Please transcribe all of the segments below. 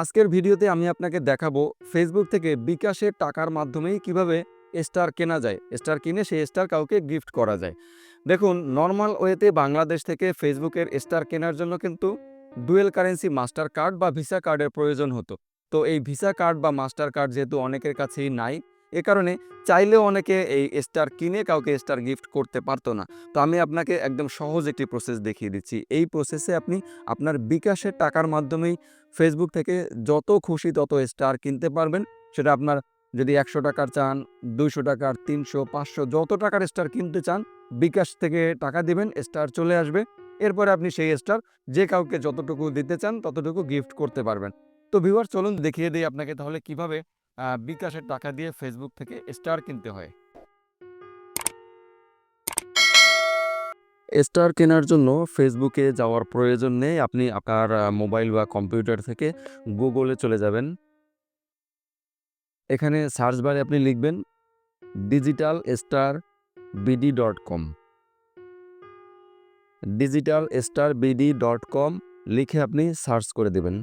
আজকের ভিডিওতে আমি আপনাকে দেখাবো ফেসবুক থেকে বিকাশের টাকার মাধ্যমেই কীভাবে স্টার কেনা যায়। স্টার কিনে সেই স্টার কাউকে গিফট করা যায়। দেখুন নর্মাল ওয়েতে বাংলাদেশ থেকে ফেসবুকের স্টার কেনার জন্য কিন্তু ডুয়েল কারেন্সি মাস্টার কার্ড বা ভিসা কার্ডের প্রয়োজন হতো। তো এই ভিসা কার্ড বা মাস্টার কার্ড যেহেতু অনেকের কাছেই নাই এ কারণে চাইলেও অনেকে এই স্টার কিনে কাউকে স্টার গিফট করতে পারতো না। তো আমি আপনাকে একদম সহজ একটি প্রসেস দেখিয়ে দিচ্ছি। এই প্রসেসে আপনি আপনার বিকাশের টাকার মাধ্যমেই ফেসবুক থেকে যত খুশি তত স্টার কিনতে পারবেন। সেটা আপনার যদি একশো টাকার চান, দুইশো টাকার, তিনশো, পাঁচশো, যত টাকার স্টার কিনতে চান, বিকাশ থেকে টাকা দিবেন স্টার চলে আসবে। এরপরে আপনি সেই স্টার যে কাউকে যতটুকু দিতে চান, ততটুকু গিফট করতে পারবেন। তো ভিউয়ার চলুন দেখিয়ে দিই আপনাকে তাহলে কীভাবে বিকাশের টাকা দিয়ে ফেসবুক থেকে স্টার কিনতে হয়। স্টার কেনার জন্য ফেসবুকে যাওয়ার প্রয়োজন নেই। আপনি আপনার মোবাইল বা কম্পিউটার থেকে গুগলে চলে যাবেন। এখানে সার্চ বারে আপনি লিখবেন digital star BD dot com. Digital star BD dot com লিখে আপনি সার্চ করে দেবেন।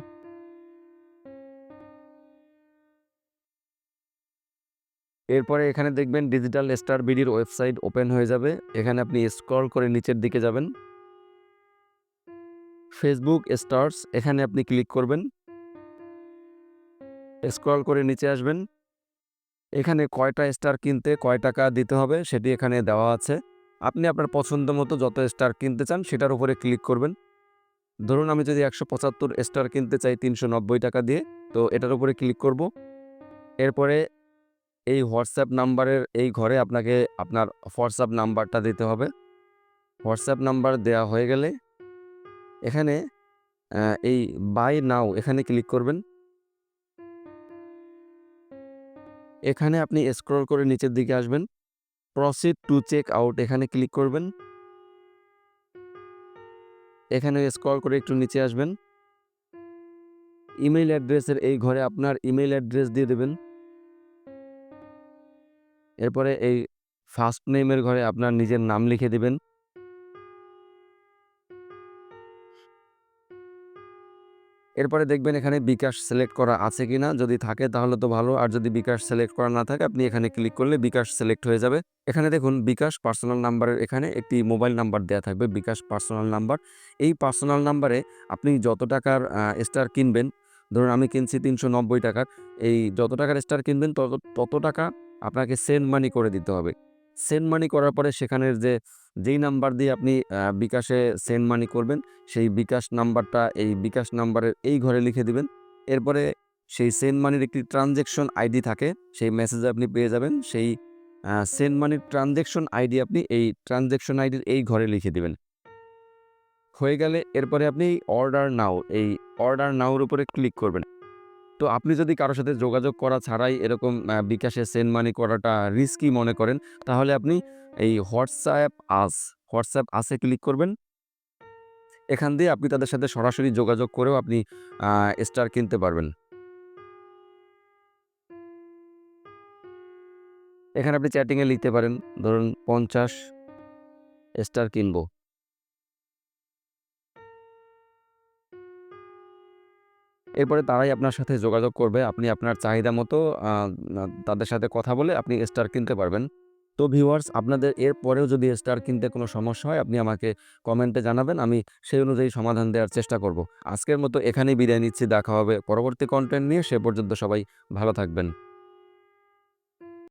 এরপরে এখানে দেখবেন ডিজিটাল স্টার বিডির ওয়েবসাইট ওপেন হয়ে যাবে। এখানে আপনি স্ক্রল করে নিচের দিকে যাবেন। ফেসবুক স্টার্স এখানে আপনি ক্লিক করবেন। স্ক্রল করে নিচে আসবেন। এখানে কয়টা স্টার কিনতে কয় টাকা দিতে হবে সেটি এখানে দেওয়া আছে। আপনি আপনার পছন্দ মতো যত স্টার কিনতে চান সেটার উপরে ক্লিক করবেন। ধরুন আমি যদি একশো পঁচাত্তর স্টার কিনতে চাই তিনশো নব্বই টাকা দিয়ে, তো এটার উপরে ক্লিক করব। এরপরে এই হোয়াটসঅ্যাপ নাম্বারের এই ঘরে আপনাকে আপনার হোয়াটসঅ্যাপ নাম্বারটা দিতে হবে। হোয়াটসঅ্যাপ নাম্বার দেওয়া হয়ে গেলে এখানে এই বাই নাও এখানে ক্লিক করবেন। এখানে আপনি স্ক্রল করে নিচের দিকে আসবেন। প্রসিড টু চেক আউট এখানে ক্লিক করবেন। এখানে স্ক্রল করে একটু নিচে আসবেন। ইমেল অ্যাড্রেসের এই ঘরে আপনার ইমেল অ্যাড্রেস দিয়ে দেবেন। এরপরে এই ফার্স্ট নেমের ঘরে আপনার নিজের নাম লিখে দিবেন। এরপরে দেখবেন এখানে বিকাশ সিলেক্ট করা আছে কিনা, যদি থাকে তাহলে তো ভালো, আর যদি বিকাশ সিলেক্ট করা না থাকে, আপনি এখানে ক্লিক করলে বিকাশ সিলেক্ট হয়ে যাবে। এখানে দেখুন বিকাশ পার্সোনাল নাম্বারের এখানে একটি মোবাইল নাম্বার দেওয়া থাকবে, বিকাশ পার্সোনাল নাম্বার এই পার্সোনাল নাম্বারে আপনি যত টাকার স্টার কিনবেন, ধরুন আমি কিনছি তিনশো নব্বই টাকার, এই যত টাকার স্টার কিনবেন, তত তত টাকা আপনাকে সেন্ড মানি করে দিতে হবে। সেন্ড মানি করার পরে সেখানের যে, যেই নাম্বার দিয়ে আপনি বিকাশে সেন্ড মানি করবেন, সেই বিকাশ নাম্বারটা এই বিকাশ নাম্বারের এই ঘরে লিখে দিবেন। এরপরে সেই সেন্ড মানির একটি ট্রানজেকশন আইডি থাকে, সেই মেসেজে আপনি পেয়ে যাবেন। সেই সেন্ড মানির ট্রানজেকশন আইডি আপনি এই ট্রানজেকশন আইডির এই ঘরে লিখে দিবেন। হয়ে গেলে এরপরে আপনি অর্ডার নাও এই অর্ডার নাওর উপরে ক্লিক করবেন। তো আপনি যদি কারোর সাথে যোগাযোগ করা ছাড়াই এরকম বিকাশে সেন্ড মানি করাটা রিস্কি মনে করেন, তাহলে আপনি এই হোয়াটসঅ্যাপ আস, হোয়াটসঅ্যাপ আসে ক্লিক করবেন। এখান দিয়ে আপনি তাদের সাথে সরাসরি যোগাযোগ করেও আপনি স্টার কিনতে পারবেন। এখানে আপনি চ্যাটিংয়ে লিখতে পারেন, ধরুন পঞ্চাশ স্টার কিনবো। এরপরে তারাই আপনার সাথে যোগাযোগ করবে। আপনি আপনার চাহিদা মতো তাদের সাথে কথা বলে আপনি স্টার কিনতে পারবেন। তো ভিউয়ার্স, আপনাদের এর পরেও যদি স্টার কিনতে কোনো সমস্যা হয়, আপনি আমাকে কমেন্টে জানাবেন, আমি সেই অনুযায়ী সমাধান দেওয়ার চেষ্টা করব। আজকের মতো এখানেই বিদায় নিচ্ছি, দেখা হবে পরবর্তী কন্টেন্ট নিয়ে, সে পর্যন্ত সবাই ভালো থাকবেন।